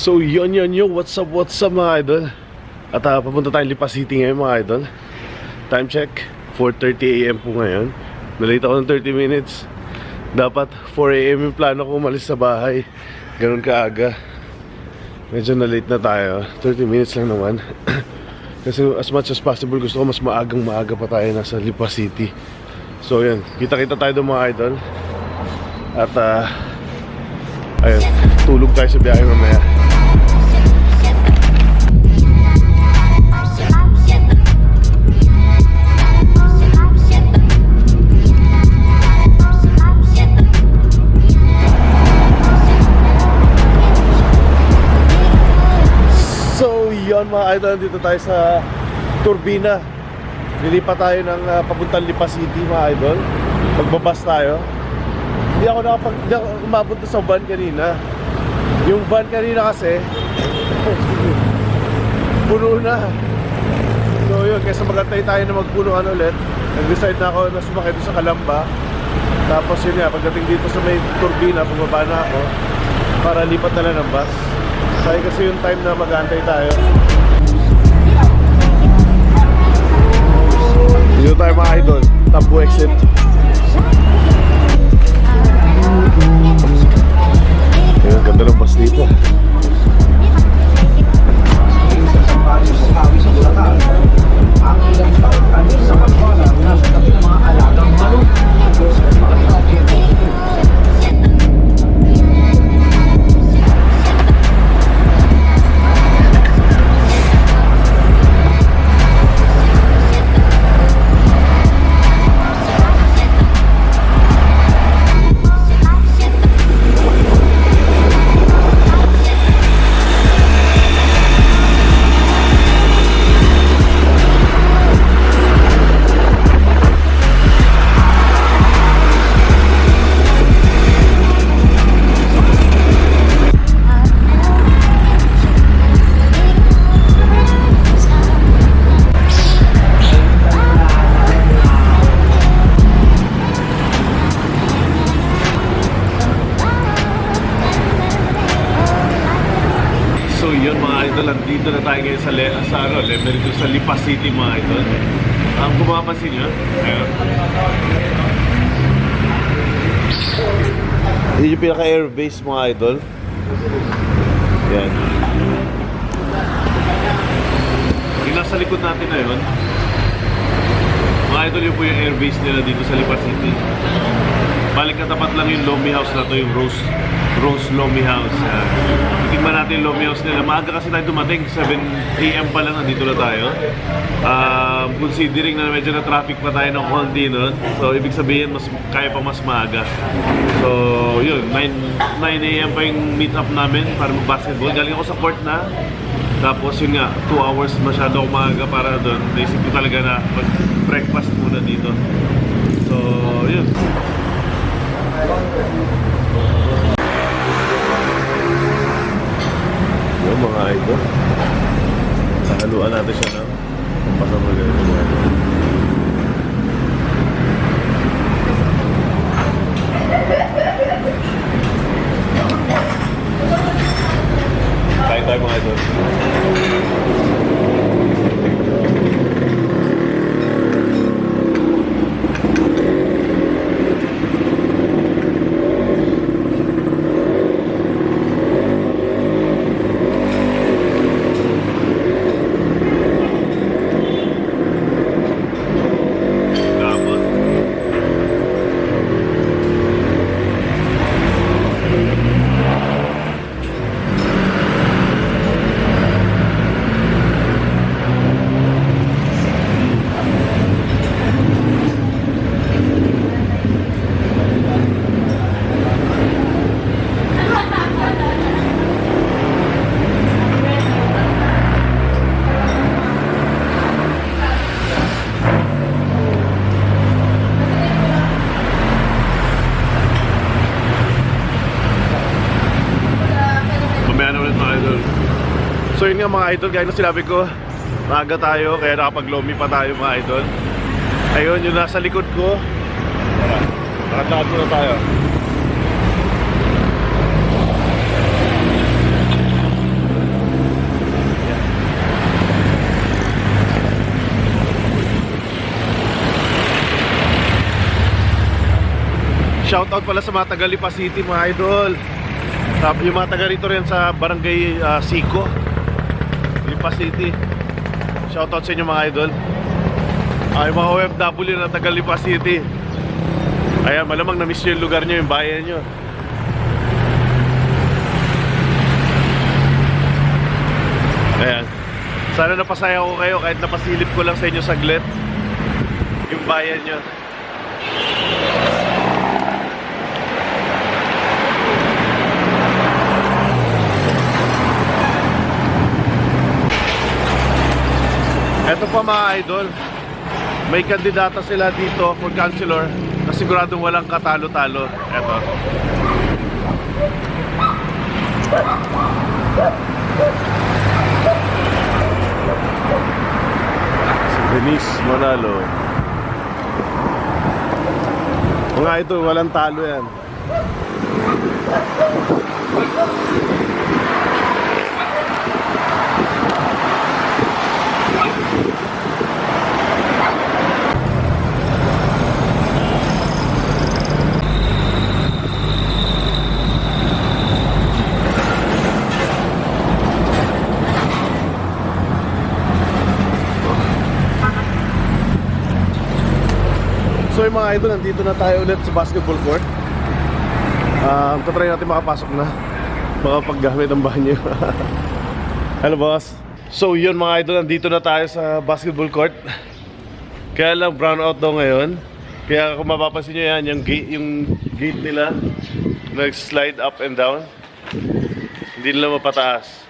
So yun yun yun, what's up, what's up mga idol? At ah, papunta tayong Lipa City ngayon mga idol. Time check, 4.30am po ngayon. Nalate ako ng 30 minutes. Dapat 4am yung plano ko umalis sa bahay. Ganun kaaga. Medyo na-late na tayo. 30 minutes lang naman. Kasi as much as possible gusto ko mas maagang maaga pa tayo nasa Lipa City. So yun, kita-kita tayo doon mga idol. At ah Ayun, tulog tayo sa biyahe mamaya mga idol, dito tayo sa Turbina. Nilipa tayo ng uh, papuntang Lipa City mga idol. Magbabas tayo. Hindi ako nakapag, hindi ako umabot sa van kanina. Yung van kanina kasi Puno na. So yun, kaysa magantay tayo na magpunuan ulit Nag-decide na ako na sumakay sa Kalamba. Tapos yun nga, pagdating dito sa may turbina, bumaba na ako Para lipat na lang ng bus. Sayang kasi yung time na mag-aantay tayo idol, Tapu sa, Le- sa ano, level dito sa Lipa City mga idol. Ang kung mapapansin nyo, ayun. Yun yung pinaka-airbase mga idol. Yan. Yung nasa likod natin na yun, mga idol yun po yung airbase nila dito sa Lipa City. Balik katapat lang yung Lomi House na to, yung Rose Rose Lomi House. Yan. Tingnan natin yung Lomi House nila. Maaga kasi tayo dumating, 7 a.m. pa lang nandito na tayo. Um, considering na medyo na traffic pa tayo ng konti nun. So, ibig sabihin, mas kaya pa mas maaga. So, yun, 9, 9 a.m. pa yung meet up namin para mag-basketball. Galing ako sa court na. Tapos yun nga, 2 hours masyado ako maaga para doon. Naisip ko talaga na mag-breakfast muna dito. So, yun. Mga idol. Sahaluan natin siya ng pasamagay ng mga idol. Kain tayo mga idol. So yun nga mga idol, gaya na sinabi ko, maaga tayo, kaya nakapaglomi pa tayo mga idol. Ayun, yung nasa likod ko. Nakatlakad muna tayo. Shoutout pala sa mga taga Lipa City mga idol. Yung mga taga rito rin sa barangay uh, Sico. Lipa City. Shoutout sa inyo mga idol. Ay mga OFW na taga Lipa City. Ayan, malamang na-miss yung lugar nyo, yung bayan nyo. Ayan. Sana napasaya ko kayo kahit napasilip ko lang sa inyo saglit. Yung bayan nyo. Eto pa mga idol, may kandidata sila dito for councilor na siguradong walang katalo-talo. Eto. Si Denise Manalo. Mga idol, walang talo yan. So yung mga idol, nandito na tayo ulit sa basketball court. Um, tatry natin makapasok na. Makapaggamit ng banyo. Hello boss. So yun mga idol, nandito na tayo sa basketball court. Kaya lang brown out daw ngayon. Kaya kung mapapansin nyo yan, yung gate, yung gate nila nag-slide up and down. Hindi nila mapataas.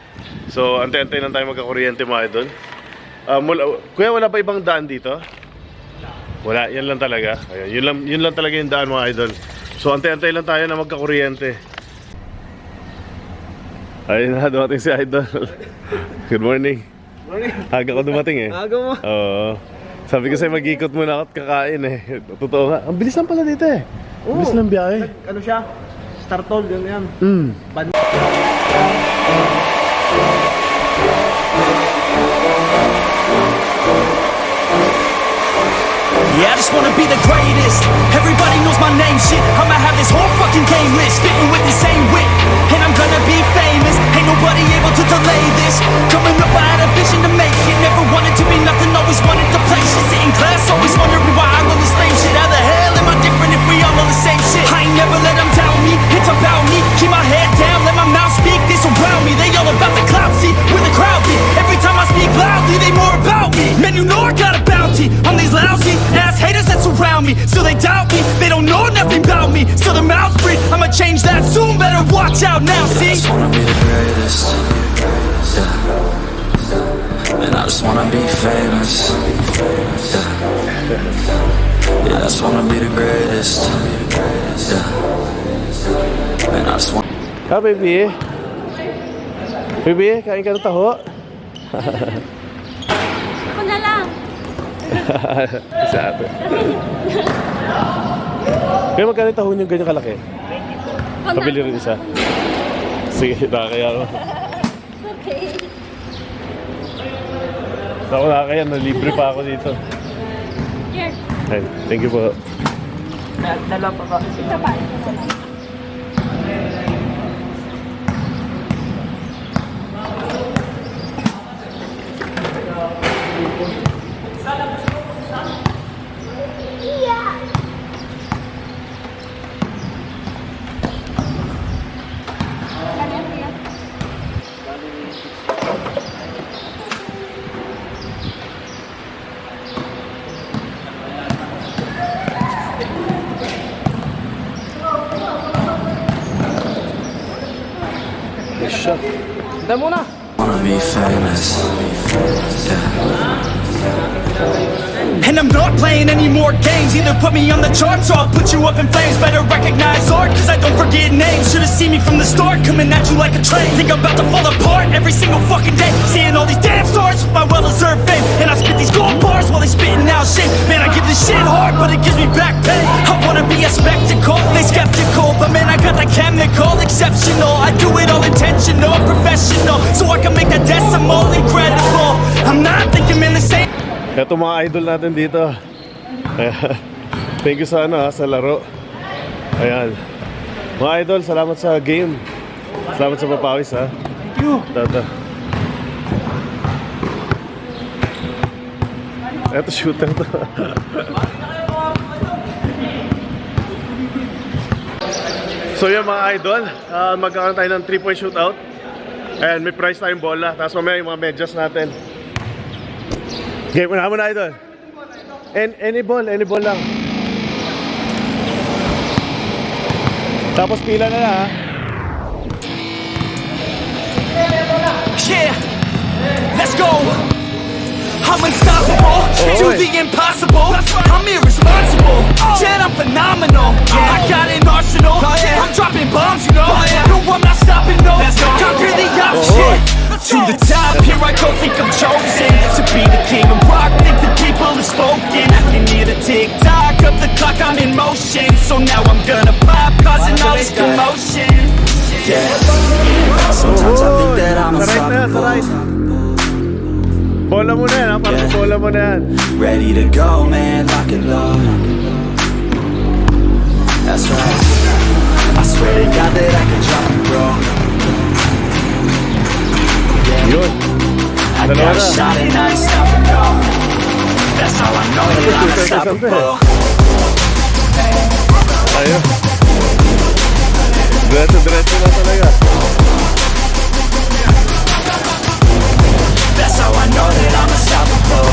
So antay-antay lang tayo magkakuryente mga idol. Um, wala, kuya, wala ba ibang daan dito? Wala, yan lang talaga. Ayan, yun lang yun lang talaga yung daan mga idol. So antay-antay lang tayo na magka-kuryente. Ayun na, dumating si Idol. Good morning. Morning. Aga ko dumating eh. Aga mo. Oo. Sabi ko sa'yo mag-ikot muna ako at kakain eh. Totoo nga. Ang bilis lang pala dito eh. Ang bilis ng biyahe. Ano siya? Startol, yun yan. Mm. Ban- Yeah, I just wanna be the greatest. Everybody knows my name, shit. I'ma have this whole fucking game list, spitting with the same wit, and I'm gonna be famous. Ain't nobody able to delay this. Coming up, I had a vision to make it. Never wanted to be nothing, always wanted to play shit. Sit in class, always wondering why I roll the same shit. How the hell am I different if we all know the same shit? I ain't never let them tell me it's about me. Keep my head down, let my mouth speak. They surround me, they all about the clout. See where the crowd be. Change that soon. Better watch out now. See. I just wanna be the greatest. Yeah. And I just wanna be famous. Yeah. Yeah, I just wanna be the greatest. Yeah. And I just wanna. Ah, baby. Baby, kain ka ng taho? Ako na lang. Sa ato. Kaya magkano yung taho niyo ganyan kalaki? Ako. Kabili rin isa. Sige, nakakaya ko. Okay. Ako nakakaya, nalibre pa ako dito. Here. Ay, thank you po. Dala pa ba? Isa pa. Shot. Muna. Wanna be famous. And I'm not playing any more games. Either put me on the charts or I'll put you up in flames. Better recognize art cause I don't forget names. Should've seen me from the start coming at you like a train. Think I'm about to fall apart every single fucking day. Seeing all these damn stars with my well-deserved fame. And I spit these gold bars while they spitting out shit. Man I give this shit hard but it gives me back pain. I wanna be a spectacle, they skeptical. But man I got the chemical, exceptional. I do it all intentional, professional. So I can make that decimal incredible Ito mga idol natin dito. Thank you sa ano ha, sa laro. Ayan. Mga idol, salamat sa game. Salamat sa papawis ha. Thank you. Tata. Eto shooter to. so yan mga idol, uh, magkakaroon tayo ng 3 point shootout. And may prize tayong bola. Tapos mamaya yung mga medyas natin. Game, na idol. Any, any ball, any ball lang. Tapos pila na na ha. Yeah, let's go. I'm unstoppable, do the impossible. I'm irresponsible, oh. yeah, I'm phenomenal. I got an arsenal, oh, I'm dropping bombs, you know. Oh, no, I'm not stopping, no. Conquer the option. To the top, here I go, think I'm chosen To be the king of rock, think the people have spoken I can hear the tick-tock of the clock, I'm in motion So now I'm gonna pop, causing all this commotion Yeah. Sometimes I think that I'm Sa right na, sa unstoppable. Bola mo na yan ha, parang Yeah. bola mo na yan. Ready to go, man, lock and load. Sa unstoppable. Ayun. Diretso, diretso na talaga. That's how I know that I'm unstoppable.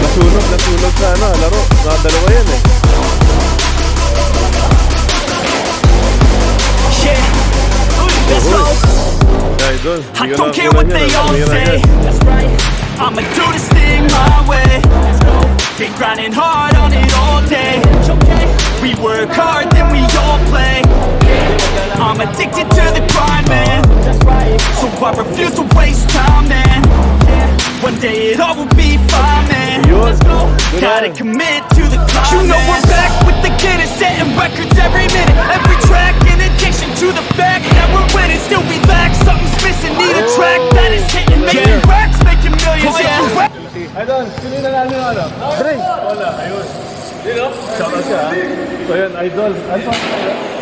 Nasunog, nasunog sa ano, laro. Mga dalawa yan eh. Yeah, let's go I don't care what they all say. That's right. I'ma do this thing my way. Been grinding hard on it all day. We work hard, then we all play. I'm addicted to the grind, man. So I refuse to waste time, man. One day it all will be fine, man. Yun. Gotta commit to the climb. You know we're back with the Guinness, setting records every minute, every track. In addition to the fact that we're winning, still we lack something's missing. Need a track that is hitting, making racks, making millions. Yeah. Sino yung nanalo yung ano? Dre! Wala, ayun. Sino? Shout out siya. ah. So yan, Idol. Ano?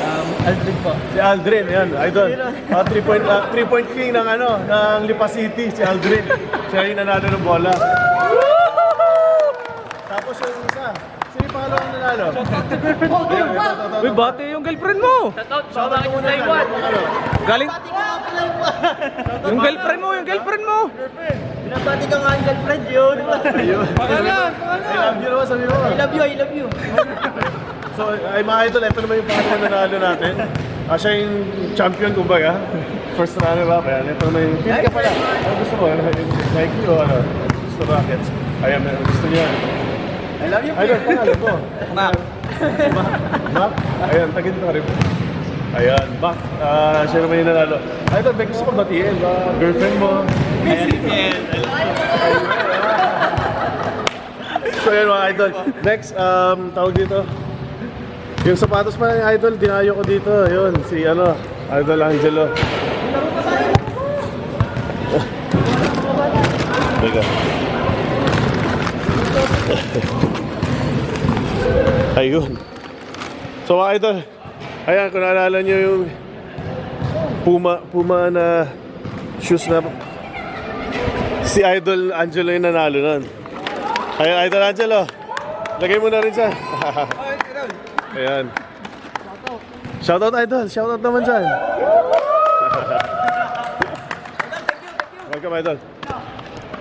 Um, Aldrin po. Si Aldrin, yan, Idol. Uh, three point, uh, three point king ng ano, ng Lipa City, si Aldrin. Siya yung nanalo ng bola. Tapos yung isa, sino yung pangalawang nanalo? Uy, bate yung girlfriend mo. Shout out mo na yan. Ano? Galing. Yung girlfriend mo, yung girlfriend mo. Binabati ka nga ang girlfriend yun. Pangalan, I love you naman, sabi mo. I love you, I love you. So, ay mga idol, ito naman yung pangalan na nanalo natin. Ah, siya yung champion, kumbaga. First runner up. Ayan, ito naman yung... Pili ka pala. Ano gusto mo? Ano, yung Nike o ano? Gusto Rockets. Ayan, ano gusto niya. I love you. Idol, pangalan mo. Mac. Mac? Ayan, tagin ka rin. Ayan, Mac. Ah, siya naman yung nanalo. Idol, may gusto ko batiin. Ah, girlfriend mo. So yun mga idol. Next, um, tawag dito. Yung sapatos pa ng idol, dinayo ko dito. Yun, si ano, Idol Angelo. Ayun. So mga ayan, kung naalala nyo yung Puma, Puma na shoes na si Idol Angelo yung nanalo nun. Ayan, Idol Angelo. Lagay mo na rin siya. Ayan. Shoutout Idol. Shoutout naman dyan. Welcome Idol.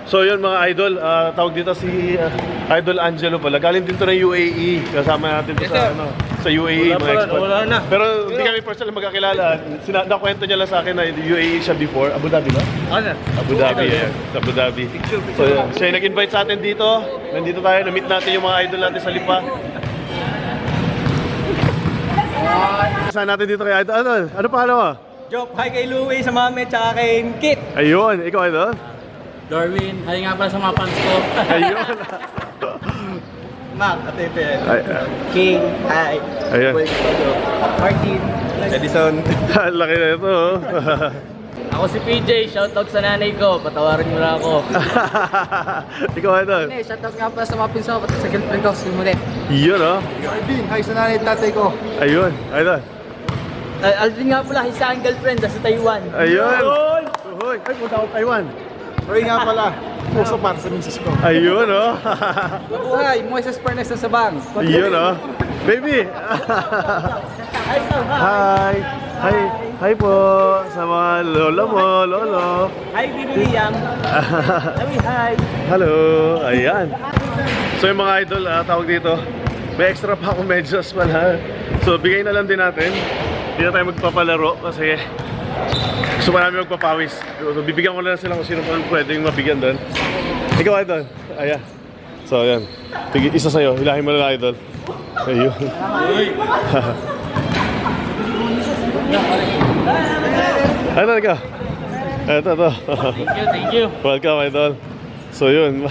So yun mga idol, ah, tawag dito si ah, Idol Angelo pala. Galing din to ng UAE. Kasama natin to sa ano, sa UAE mga expert. wala na. Pero hindi kami personal magkakilala. Sina nakwento niya lang sa akin na UAE siya before. Abu Dhabi ba? Ano? Abu Dhabi, yeah. Sa Abu Dhabi. So, yeah. siya yung nag-invite sa atin dito. Nandito tayo, na-meet natin yung mga idol natin sa Lipa. Saan natin dito kay idol? Ano? Ano pangalan mo? Joke, hi kay Louie, sa mami, tsaka kay Kit. Ayun, ikaw idol? Darwin, hi nga pala sa mga fans ko. Ayun. Mac, Atepe. Ay, ah, King, hi. Ayan. Martin. Edison. Laki na ito. oh. Ako si PJ, shoutout sa nanay ko. Patawarin mo na ako. Ikaw, Idol. Eh, shoutout nga pala sa mga pinsa ko, pati sa girlfriend ko, si Mulet. Yun, oh. Alvin, hi sa nanay at tatay ko. Ayun, Idol. Uh, Alvin nga pala, isa ang girlfriend, nasa Taiwan. Ayun. Uy. Ay, punta ako Taiwan. Roy nga pala, puso para sa misis ko. Ayun, oh. Mabuhay, Moises Pernes sa Sabang. Yun, oh. Baby. Hi. Hi. Hi po sa mga lola mo, lolo. Hi, Bibi Liam. Hi, hi. Hello. Ayan. So yung mga idol, ah, tawag dito. May extra pa akong medyas pala. So bigay na lang din natin. Hindi na tayo magpapalaro kasi gusto marami magpapawis. So bibigyan ko na lang sila kung sino pa pwedeng mabigyan doon. Ikaw idol. Ayan. So ayan. Tig- isa sa'yo. Hilahin mo na lang idol. Ayun. Ano ka? Ito, ito. Thank you, thank you. Welcome, idol. So yun.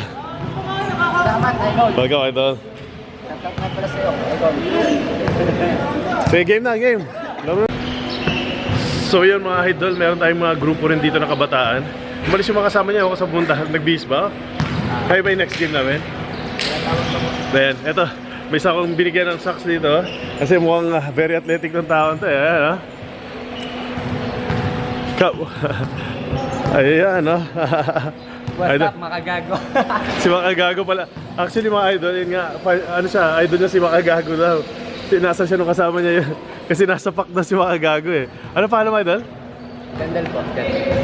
Welcome, idol. Sige, game na, game. So yun mga idol, meron tayong mga grupo rin dito na kabataan. Umalis yung mga kasama niya, ako sa punta. Nag-bis ba? Kaya ba yung next game namin? Then, eto. May isa akong binigyan ng socks dito. Kasi mukhang ah, very athletic ng taon to eh. Ano? Ikaw. Ayan, no? What's Idol. up, makagago? Si Makagago pala. Actually mga idol, yun nga, ano siya, idol niya si Makagago daw. Nasa siya nung kasama niya yun. Kasi nasa pack na si Makagago eh. Ano pangalan mo idol? Gandal po.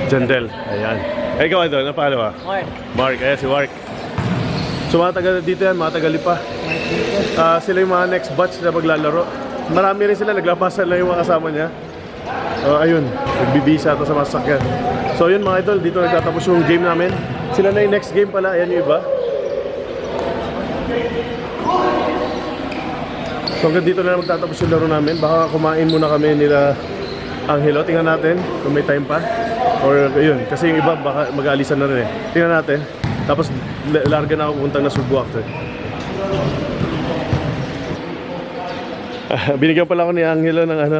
Jandel. Ayan. Eh, ikaw idol, ano pangalan mo? Mark. Mark, ayan si Mark. So mga taga dito yan, mga taga Lipa. Ah, sila yung mga next batch na maglalaro. Marami rin sila, naglapasan lang yung mga kasama niya. So ayun, nagbibisa ito sa mga. So yun mga idol, dito nagtatapos yung game namin. Sila na yung next game pala, ayan yung iba. So hanggang dito na lang magtatapos yung laro namin. Baka kumain muna kami nila Angelo. Tingnan natin kung may time pa. Or yun, kasi yung iba baka mag-aalisan na rin eh. Tingnan natin. Tapos la- larga na ako pupuntang na Subo after. Ah, Binigyan pala ako ni Angelo ng ano.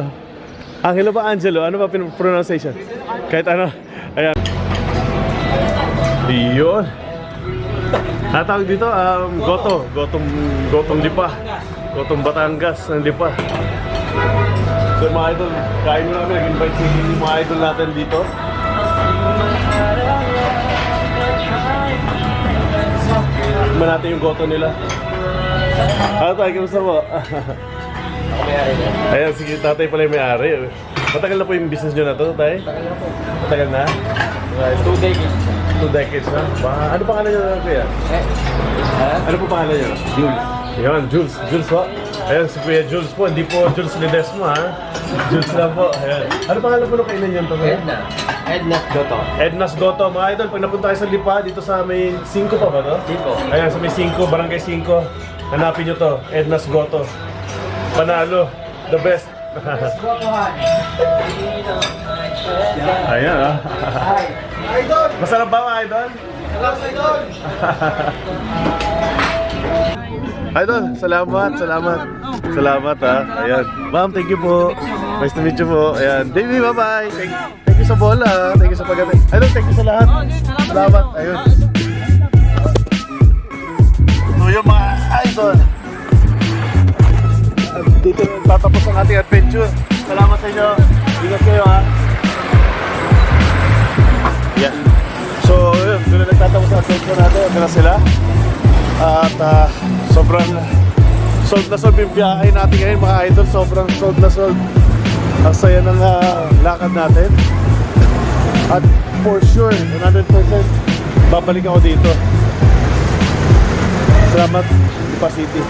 Angelo ba Angelo? Ano ba pronunciation? Kahit ano. Ayan. Yun. Natawag dito, um, Goto. Gotong, Gotong Lipa. Gotong Batangas ng Lipa. So mga idol, kain mo namin. Nag-invite si mga idol natin dito. Tignan natin yung goto nila. Ano tayo, kamusta mo? Ayan, sige, tatay pala yung may-ari. Matagal na po yung business nyo na to, tay? Matagal na? Right. Two days. Two decades na? Ba, ano pangalan nyo na kuya? Eh, Ano po pangalan nyo? Jules. Yan, Jules. Jules po. Ayan, si Kuya Jules po. Hindi po Jules Ledesma, ha? Jules lang po. Ayan. Ano pangalan po nung kainan nyo to? Edna. Edna Goto. Edna's Goto. Mga idol, pag napunta kayo sa Lipa, dito sa may 5 pa ba to? Cinco. Ayan, sa may 5, Barangay 5. Hanapin nyo to. Edna's Goto. Panalo. The best. Ayan, ha? Masarap ba, mga idol? Idol, salamat, salamat. Salamat ha. Ayan. Ma'am, thank you po. Nice to meet you po. Ayan. Baby, bye-bye. Thank, thank you sa bola. Thank you sa pag Idol, thank you sa lahat. Salamat. Ayun. So yung mga idol. Dito tatapos ang ating adventure. Salamat sa inyo. Ingat kayo ha. Yeah. So, yun, doon na nagtatapos ang adventure natin. Ito na sila. At ah, sobrang sold na sold yung biyahe natin ngayon mga idol. Sobrang sold na sold. Ang saya ng ah, lakad natin. At for sure, 100% babalik ako dito. Salamat, Lipa City.